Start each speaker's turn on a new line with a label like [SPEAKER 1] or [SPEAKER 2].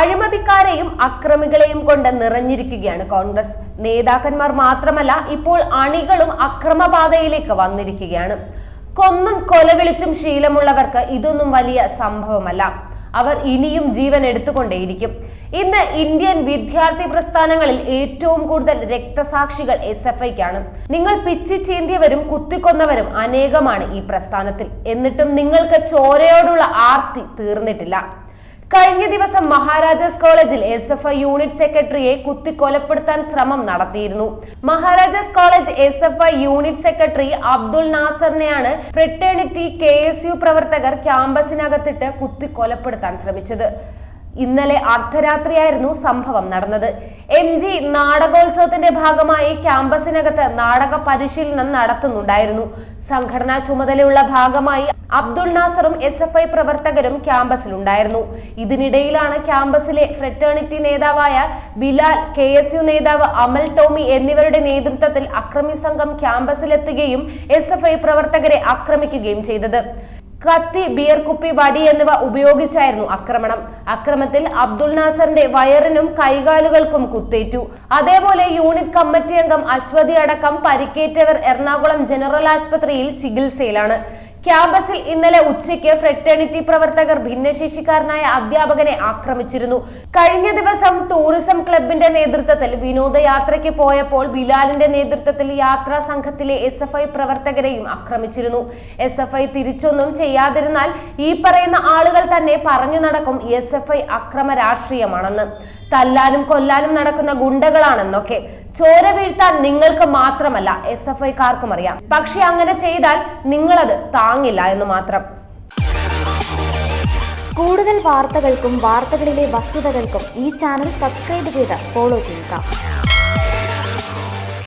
[SPEAKER 1] അഴിമതിക്കാരെയും അക്രമികളെയും കൊണ്ട് നിറഞ്ഞിരിക്കുകയാണ് കോൺഗ്രസ്. നേതാക്കന്മാർ മാത്രമല്ല ഇപ്പോൾ അണികളും അക്രമപാതയിലേക്ക് വന്നിരിക്കുകയാണ്. കൊന്നും കൊലവിളിച്ചും ശീലമുള്ളവർക്ക് ഇതൊന്നും വലിയ സംഭവമല്ല. അവർ ഇനിയും ജീവൻ എടുത്തുകൊണ്ടേയിരിക്കും. ഇന്ന് ഇന്ത്യൻ വിദ്യാർത്ഥി പ്രസ്ഥാനങ്ങളിൽ ഏറ്റവും കൂടുതൽ രക്തസാക്ഷികൾ എസ് എഫ് ഐക്കാണ്. നിങ്ങൾ പിച്ചി ചീന്തിയവരും കുത്തിക്കൊന്നവരും അനേകമാണ് ഈ പ്രസ്ഥാനത്തിൽ. എന്നിട്ടും നിങ്ങൾക്ക് ചോരയോടുള്ള ആർത്തി തീർന്നിട്ടില്ല. കഴിഞ്ഞ ദിവസം മഹാരാജാസ് കോളേജിൽ എസ് എഫ് ഐ യൂണിറ്റ് സെക്രട്ടറിയെ കുത്തിക്കൊലപ്പെടുത്താൻ ശ്രമം നടത്തിയിരുന്നു. Maharajas college S F I unit secretary Abdul നാസറിനെയാണ് fraternity K S U പ്രവർത്തകർ ക്യാമ്പസിനകത്തിട്ട് കുത്തിക്കൊലപ്പെടുത്താൻ ശ്രമിച്ചത്. ഇന്നലെ അർദ്ധരാത്രിയായിരുന്നു സംഭവം നടന്നത്. എം ജി നാടകോത്സവത്തിന്റെ ഭാഗമായി ക്യാമ്പസിനകത്ത് നാടക പരിശീലനം നടത്തുന്നുണ്ടായിരുന്നു. സംഘടനാ ചുമതലയുള്ള ഭാഗമായി അബ്ദുൾ നാസറും എസ് എഫ് ഐ പ്രവർത്തകരും ക്യാമ്പസിലുണ്ടായിരുന്നു. ഇതിനിടയിലാണ് ക്യാമ്പസിലെ ഫ്രറ്റേണിറ്റി നേതാവായ ബിലാൽ കെ എസ് യു നേതാവ് അമൽ ടോമി എന്നിവരുടെ നേതൃത്വത്തിൽ അക്രമി സംഘം ക്യാമ്പസിലെത്തുകയും എസ് എഫ് ഐ പ്രവർത്തകരെ ആക്രമിക്കുകയും ചെയ്തത്. കത്തി ബിയർ കുപ്പി വടി എന്നിവ ഉപയോഗിച്ചായിരുന്നു ആക്രമണം. അക്രമത്തിൽ അബ്ദുൾ നാസറിന്റെ വയറിനും കൈകാലുകൾക്കും കുത്തേറ്റു. അതേപോലെ യൂണിറ്റ് കമ്മിറ്റി അംഗം അശ്വതി അടക്കം പരിക്കേറ്റവർ എറണാകുളം ജനറൽ ആശുപത്രിയിൽ ചികിത്സയിലാണ്. ക്യാമ്പസിൽ ഇന്നലെ ഉച്ചയ്ക്ക് ഫ്രറ്റേണിറ്റി പ്രവർത്തകർ ഭിന്നശേഷിക്കാരനായ അധ്യാപകനെ ആക്രമിച്ചിരുന്നു. കഴിഞ്ഞ ദിവസം ടൂറിസം ക്ലബിന്റെ നേതൃത്വത്തിൽ വിനോദയാത്രയ്ക്ക് പോയപ്പോൾ ബിലാലിന്റെ നേതൃത്വത്തിൽ യാത്രാ സംഘത്തിലെ എസ് എഫ് ഐ പ്രവർത്തകരെയും ആക്രമിച്ചിരുന്നു. എസ് എഫ് ഐ തിരിച്ചൊന്നും ചെയ്യാതിരുന്നാൽ ഈ പറയുന്ന ആളുകൾ തന്നെ പറഞ്ഞു നടക്കും എസ് എഫ് ഐ അക്രമ രാഷ്ട്രീയമാണെന്ന്. തല്ലാനും കൊല്ലാനും നടക്കുന്ന ഗുണ്ടകളാണെന്നൊക്കെ. ചോര വീഴ്ത്താൻ നിങ്ങൾക്ക് മാത്രമല്ല എസ് എഫ് ഐക്കാർക്കും അറിയാം. പക്ഷെ അങ്ങനെ ചെയ്താൽ നിങ്ങളത് താങ്ങില്ല എന്ന് മാത്രം.
[SPEAKER 2] കൂടുതൽ വാർത്തകൾക്കും വാർത്തകളിലെ വസ്തുതകൾക്കും ഈ ചാനൽ സബ്സ്ക്രൈബ് ചെയ്ത് ഫോളോ ചെയ്യുക.